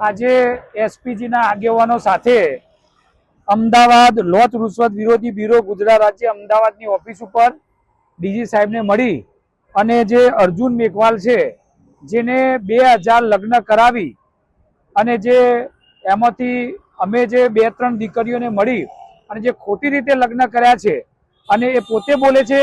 આજે એસપીજીના આગેવાનો સાથે અમદાવાદ લોથ રૂશ્વત વિરોધી બ્યુરો ગુજરાત રાજ્ય અમદાવાદની ઓફિસ ઉપર ડીજી સાહેબને મળી અને જે અર્જુન મેઘવાલ છે, જેને બે હજાર લગ્ન કરાવી અને જે એમાંથી અમે જે બે ત્રણ દીકરીઓને મળી અને જે ખોટી રીતે લગ્ન કર્યા છે અને એ પોતે બોલે છે,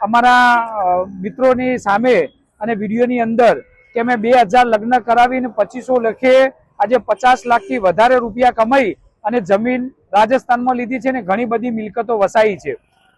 અમારા મિત્રોની સામે અને વિડીયોની અંદર કે અમે બે હજાર લગ્ન કરાવીને પચીસો લખે આજે પચાસ લાખથી વધારે રૂપિયા કમાઈ અને જમીન રાજસ્થાનમાં લીધી છે અને ઘણી બધી મિલકતો વસાઈ છે.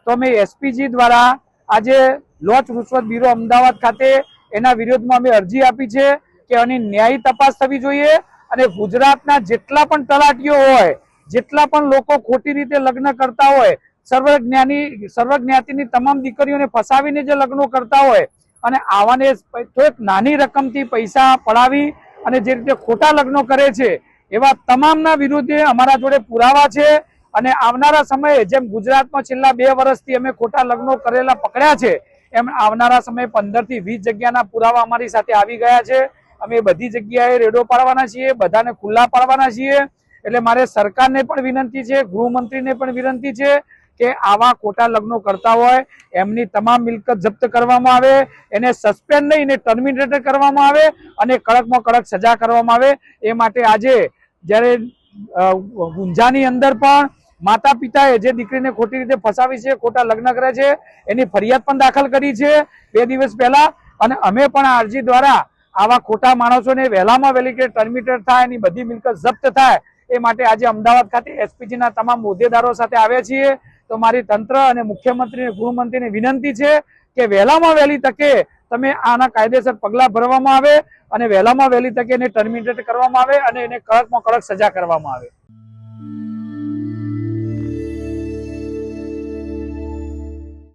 તો અમે એસપીજી દ્વારા આજે લોચ રૂશ્વત બ્યુરો અમદાવાદ ખાતે એના વિરોધમાં અમે અરજી આપી છે કે આની ન્યાયી તપાસ થવી જોઈએ અને ગુજરાતના જેટલા પણ તલાટીઓ હોય, જેટલા પણ લોકો ખોટી રીતે લગ્ન કરતા હોય, સર્વજ્ઞાની, સર્વજ્ઞાતિની તમામ દીકરીઓને ફસાવીને જે લગ્નો કરતા હોય અને આવાને થોડીક નાની રકમથી પૈસા પડાવી અને જે રીતે ખોટા લગ્નો કરે છે, એવા તમામના વિરુદ્ધે અમારા જોડે પુરાવા છે અને આવનારા સમયે જેમ ગુજરાતમાં છેલ્લા બે વર્ષથી અમે ખોટા લગ્નો કરેલા પકડ્યા છે, એમ આવનારા સમયે પંદરથી વીસ જગ્યાના પુરાવા અમારી સાથે આવી ગયા છે. અમે બધી જગ્યાએ રેડો પાડવાના છીએ, બધાને ખુલ્લા પાડવાના છીએ. એટલે મારે સરકારને પણ વિનંતી છે, ગૃહમંત્રીને પણ વિનંતી છે કે આવા ખોટા લગ્નો કરતા હોય, એમની તમામ મિલકત જપ્ત કરવામાં આવે, એને સસ્પેન્ડ નહીં, એને ટર્મિનેટ કરવામાં આવે અને કડકમાં કડક સજા કરવામાં આવે. એ માટે આજે જ્યારે ગુંજાની અંદર પણ માતા પિતાએ જે દીકરીને ખોટી રીતે ફસાવી છે, ખોટા લગ્ન કરે છે, એની ફરિયાદ પણ દાખલ કરી છે બે દિવસ પહેલા. અને અમે પણ આ અરજી દ્વારા આવા ખોટા માણસોને વહેલામાં વહેલી કે ટર્મિનેટર થાય, એની બધી મિલકત જપ્ત થાય, એ માટે આજે અમદાવાદ ખાતે એસપીજીના તમામ હોદ્દેદારો સાથે આવ્યા છીએ. તો મારી તંત્ર અને મુખ્યમંત્રી ગૃહમંત્રીને વિનંતી છે કે વહેલામાં વહેલી તકે તમે આના કાયદેસર પગલાં ભરવામાં આવે અને વહેલામાં વહેલી તકે એને ટર્મિનેટ કરવામાં આવે અને એને કડકમાં કડક સજા કરવામાં આવે.